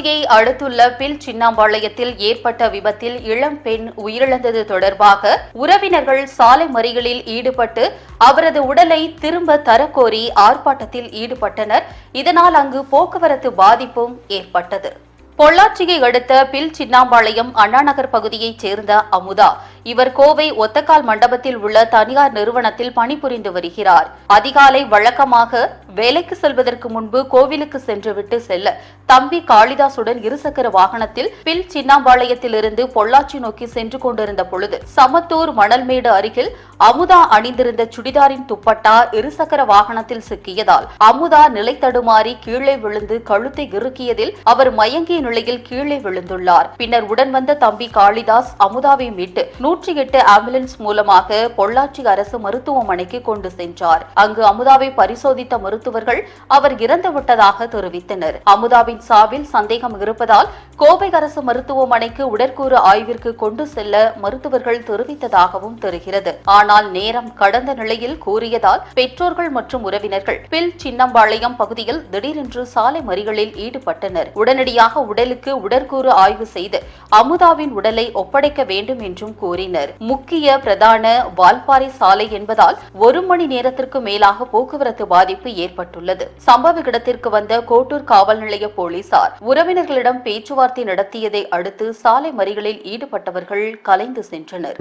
பொள்ளாச்சியை அடுத்துள்ள பில் சின்னாம்பாளையத்தில் ஏற்பட்ட விபத்தில் இளம் பெண் உயிரிழந்தது தொடர்பாக உறவினர்கள் சாலை மறியலில் ஈடுபட்டு அவரது உடலை திரும்ப தரக்கோரி ஆர்ப்பாட்டத்தில் ஈடுபட்டனர். இதனால் அங்கு போக்குவரத்து பாதிப்பும் ஏற்பட்டது. பொள்ளாச்சியை அடுத்த பில் சின்னாம்பாளையம் அண்ணாநகர் பகுதியைச் சேர்ந்த அமுதா. இவர் கோவை ஒத்தக்கால் மண்டபத்தில் உள்ள தனியார் நிறுவனத்தில் பணிபுரிந்து வருகிறார். அதிகாலை வழக்கமாக வேலைக்கு செல்வதற்கு முன்பு கோவிலுக்கு சென்றுவிட்டு செல்ல தம்பி காளிதாசுடன் இருசக்கர வாகனத்தில் பில் சின்னாம்பாளையத்தில் இருந்து பொள்ளாச்சி நோக்கி சென்று கொண்டிருந்த பொழுது சமத்தூர் மணல்மேடு அருகில் அமுதா அணிந்திருந்த சுடிதாரின் துப்பட்டா இருசக்கர வாகனத்தில் சிக்கியதால் அமுதா நிலை தடுமாறி கீழே விழுந்து கழுத்தை இறுக்கியதில் அவர் மயங்கிய நிலையில் கீழே விழுந்துள்ளார். பின்னர் உடன் வந்த தம்பி காளிதாஸ் அமுதாவை மீட்டு நூற்றி எட்டு ஆம்புலன்ஸ் மூலமாக பொள்ளாச்சி அரசு மருத்துவமனைக்கு கொண்டு சென்றார். அங்கு அமுதாவை பரிசோதித்த மருத்துவ மருத்துவர்கள் அவர் இறந்துவிட்டதாக தெரிவித்தனர். அமுதாவின் சாவில் சந்தேகம் இருப்பதால் கோவை அரசு மருத்துவமனைக்கு உடற்கூறு ஆய்விற்கு கொண்டு செல்ல மருத்துவர்கள் தெரிவித்ததாகவும் தெரிகிறது. ஆனால் நேரம் கடந்த நிலையில் கூறியதால் பெற்றோர்கள் மற்றும் உறவினர்கள் பில் சின்னம்பாளையம் பகுதியில் திடீரென்று சாலை மறிகளில் ஈடுபட்டனர். உடனடியாக உடலுக்கு உடற்கூறு ஆய்வு செய்து அமுதாவின் உடலை ஒப்படைக்க வேண்டும் என்றும் கூறினர். முக்கிய பிரதான வால்பாறை சாலை என்பதால் ஒரு மணி நேரத்திற்கு மேலாக போக்குவரத்து பாதிப்பு ஏற்பட்டது ஏற்பட்டுள்ளது. சம்பவ இடத்திற்கு வந்த கோட்டூர் காவல் நிலைய போலீசார் உறவினர்களிடம் பேச்சுவார்த்தை நடத்தியதை அடுத்து சாலை மறிகளில் ஈடுபட்டவர்கள் கலைந்து சென்றனர்.